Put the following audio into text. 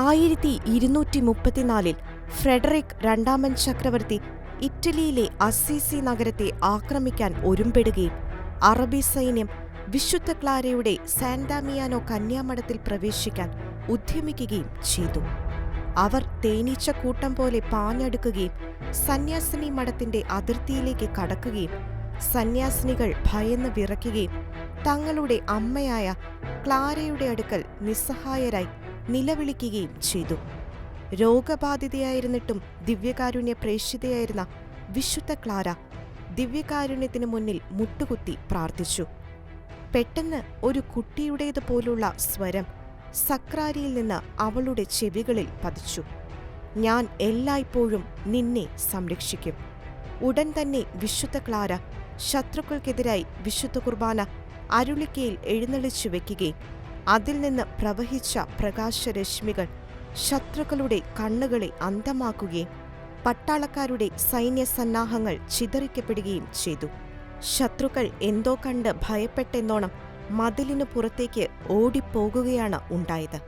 ആയിരത്തി ഇരുന്നൂറ്റി മുപ്പത്തിനാലിൽ ഫ്രെഡറിക് രണ്ടാമൻ ചക്രവർത്തി ഇറ്റലിയിലെ അസീസി നഗരത്തെ ആക്രമിക്കാൻ ഒരുമ്പെടുകയും അറബി സൈന്യം വിശുദ്ധ ക്ലാരയുടെ സാൻഡാമിയാനോ കന്യാമഠത്തിൽ പ്രവേശിക്കാൻ ഉദ്യമിക്കുകയും ചെയ്തു. അവർ തേനീച്ച കൂട്ടം പോലെ പാഞ്ഞടുക്കുകയും സന്യാസിനി മഠത്തിന്റെ അതിർത്തിയിലേക്ക് കടക്കുകയും സന്യാസിനികൾ ഭയന്ന് വിറയ്ക്കുകയും തങ്ങളുടെ അമ്മയായ ക്ലാരയുടെ അടുക്കൽ നിസ്സഹായരായി നിലവിളിക്കുകയും ചെയ്തു. രോഗബാധിതയായിരുന്നിട്ടും ദിവ്യകാരുണ്യ പ്രേക്ഷിതയായിരുന്ന വിശുദ്ധ ക്ലാര ദിവ്യകാരുണ്യത്തിന് മുന്നിൽ മുട്ടുകുത്തി പ്രാർത്ഥിച്ചു. പെട്ടെന്ന് ഒരു കുട്ടിയുടേതുപോലുള്ള സ്വരം സക്രാരിയിൽ നിന്ന് അവളുടെ ചെവികളിൽ പതിച്ചു. ഞാൻ എല്ലായ്പ്പോഴും നിന്നെ സംരക്ഷിക്കും. ഉടൻ തന്നെ വിശുദ്ധ ക്ലാര ശത്രുക്കൾക്കെതിരായി വിശുദ്ധ കുർബാന അരുളിക്കയിൽ എഴുന്നള്ളിച്ചു വെക്കുകയും അതിൽ നിന്ന് പ്രവഹിച്ച പ്രകാശരശ്മികൾ ശത്രുക്കളുടെ കണ്ണുകളെ അന്ധമാക്കുകയും പട്ടാളക്കാരുടെ സൈന്യസന്നാഹങ്ങൾ ചിതറിക്കപ്പെടുകയും ചെയ്തു. ശത്രുക്കൾ എന്തോ കണ്ട് ഭയപ്പെട്ടെന്നോണം മതിലിനു പുറത്തേക്ക് ഓടിപ്പോകുകയാണ് ഉണ്ടായത്.